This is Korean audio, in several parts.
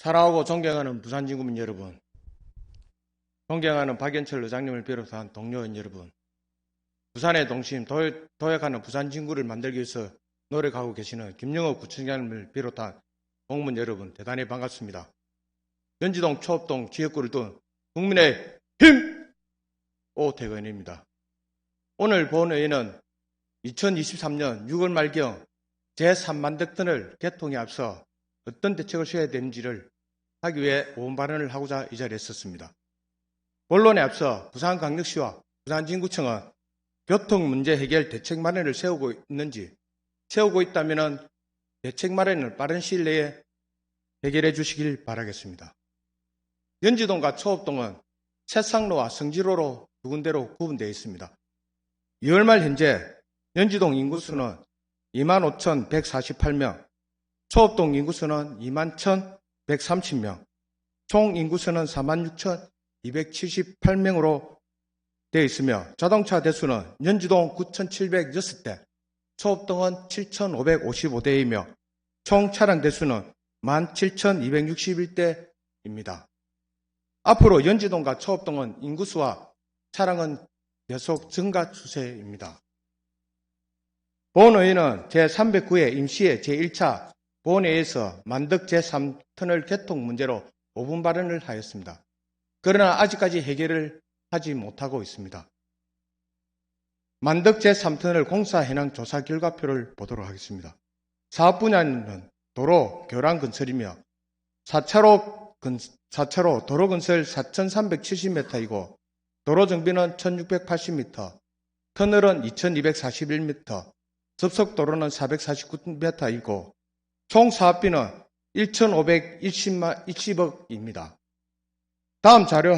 사랑하고 존경하는 부산진구민 여러분, 존경하는 박연철 의장님을 비롯한 동료원 여러분, 부산의 동심 도- 도약하는 부산진구를 만들기 위해서 노력하고 계시는 김영호 구청장님을 비롯한 공무원 여러분 대단히 반갑습니다. 연지동 초업동 지역구를 둔 국민의 힘! 오태근입니다. 오늘 본회의는 2023년 6월 말경 제3만 덕 턴을 개통에 앞서 어떤 대책을 세워야 되는지를 하기 위해 오온 발언을 하고자 이 자리에 섰습니다. 본론에 앞서 부산광역시와 부산진구청은 교통 문제 해결 대책 마련을 세우고 있는지 세우고 있다면 대책 마련을 빠른 시일 내에 해결해 주시길 바라겠습니다. 연지동과 초업동은 새상로와 성지로로 두 군데로 구분되어 있습니다. 2월 말 현재 연지동 인구수는 25,148명, 초업동 인구수는 21,130명, 총 인구수는 46,278명으로 되어 있으며 자동차 대수는 연지동 9,706대, 초업동은 7,555대이며 총 차량 대수는 17,261대입니다. 앞으로 연지동과 초업동은 인구수와 차량은 계속 증가 추세입니다. 본회의는 제309회 임시회 제1차 본회의에서 만덕 제3터널 개통 문제로 5분 발언을 하였습니다. 그러나 아직까지 해결을 하지 못하고 있습니다. 만덕 제3터널 공사 현황 조사 결과표를 보도록 하겠습니다. 사업 분야는 도로, 교량 건설이며 4차로, 건, 4차로 도로 건설 4,370m이고 도로 정비는 1,680m, 터널은 2,241m, 접속도로는 449m이고 총 사업비는 1,520억입니다. 다음 자료,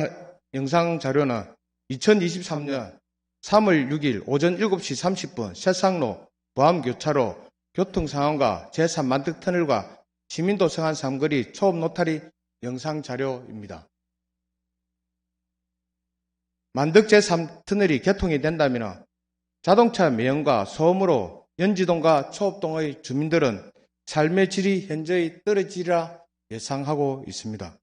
영상 자료는 2023년 3월 6일 오전 7시 30분 새상로 보암교차로 교통 상황과 제3만득 터널과 시민도 성안 삼거리 초업 노타리 영상 자료입니다. 만덕 제3 터널이 개통이 된다면 자동차 매연과 소음으로 연지동과 초업동의 주민들은 삶의 질이 현저히 떨어지리라 예상하고 있습니다.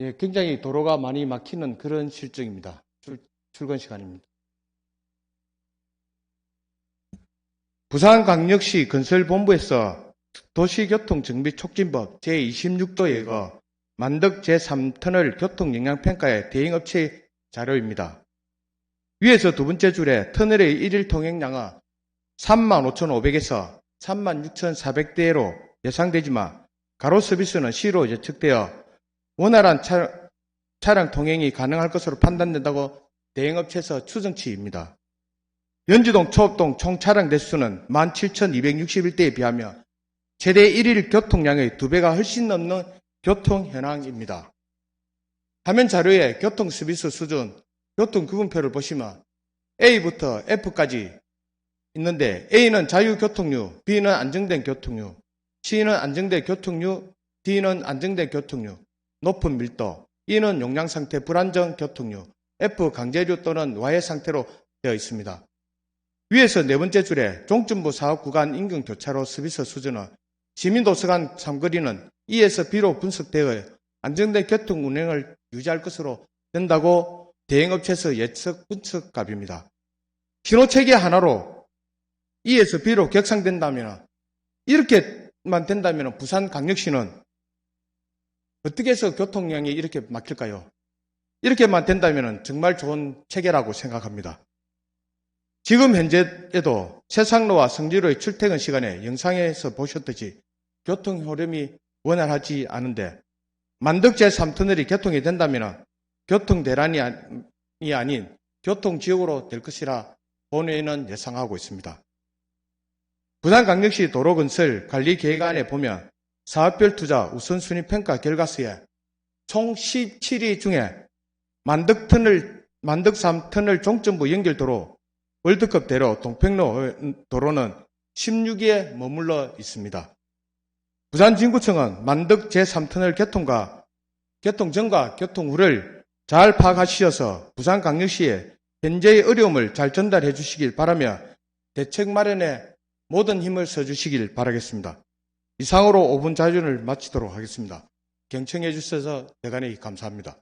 예, 굉장히 도로가 많이 막히는 그런 실정입니다. 출, 출근 시간입니다. 부산광역시 건설본부에서 도시교통정비촉진법 제26도 예거 만덕 제3터널 교통영향평가의 대행업체 자료입니다. 위에서 두 번째 줄에 터널의 일일 통행량은 35,500에서 36,400대로 예상되지만 가로 서비스는 시로 예측되어 원활한 차, 차량 통행이 가능할 것으로 판단된다고 대행업체에서 추정치입니다. 연지동 초업동 총 차량 대수는 17,261대에 비하며 최대 1일 교통량의 두 배가 훨씬 넘는 교통 현황입니다. 화면 자료에 교통 서비스 수준, 교통 구분표를 보시면 A부터 F까지 있는데 A는 자유교통류, B는 안정된 교통류, C는 안정된 교통류, D는 안정된 교통류, 높은 밀도, E는 용량 상태 불안정 교통류, F 강제류 또는 와해 상태로 되어 있습니다. 위에서 네 번째 줄에 종점부 사업 구간 인근 교차로 서비스 수준은 시민도서관 삼거리는 E에서 B로 분석되어 안정된 교통 운행을 유지할 것으로 된다고 대행업체에서 예측 분석 값입니다. 신호체계 하나로 E에서 B로 격상된다면 이렇게만 된다면 부산광역시는 어떻게 해서 교통량이 이렇게 막힐까요? 이렇게만 된다면 정말 좋은 체계라고 생각합니다. 지금 현재에도 세상로와 성지로의 출퇴근 시간에 영상에서 보셨듯이 교통 흐름이 원활하지 않은데 만덕제 3터널이 개통이 된다면 교통 대란이 아닌 교통 지역으로 될 것이라 본회의는 예상하고 있습니다. 부산광역시 도로건설 관리 계획안에 보면 사업별 투자 우선순위 평가 결과서에 총 17위 중에 만덕 터널, 만덕 3터널 종점부 연결도로 월드컵대로 동평로 도로는 16위에 머물러 있습니다. 부산진구청은 만덕 제3터널 개통과 개통 전과 개통 후를 잘 파악하시어서 부산광역시에 현재의 어려움을 잘 전달해 주시길 바라며 대책 마련에 모든 힘을 써 주시길 바라겠습니다. 이상으로 5분 자료를 마치도록 하겠습니다. 경청해 주셔서 대단히 감사합니다.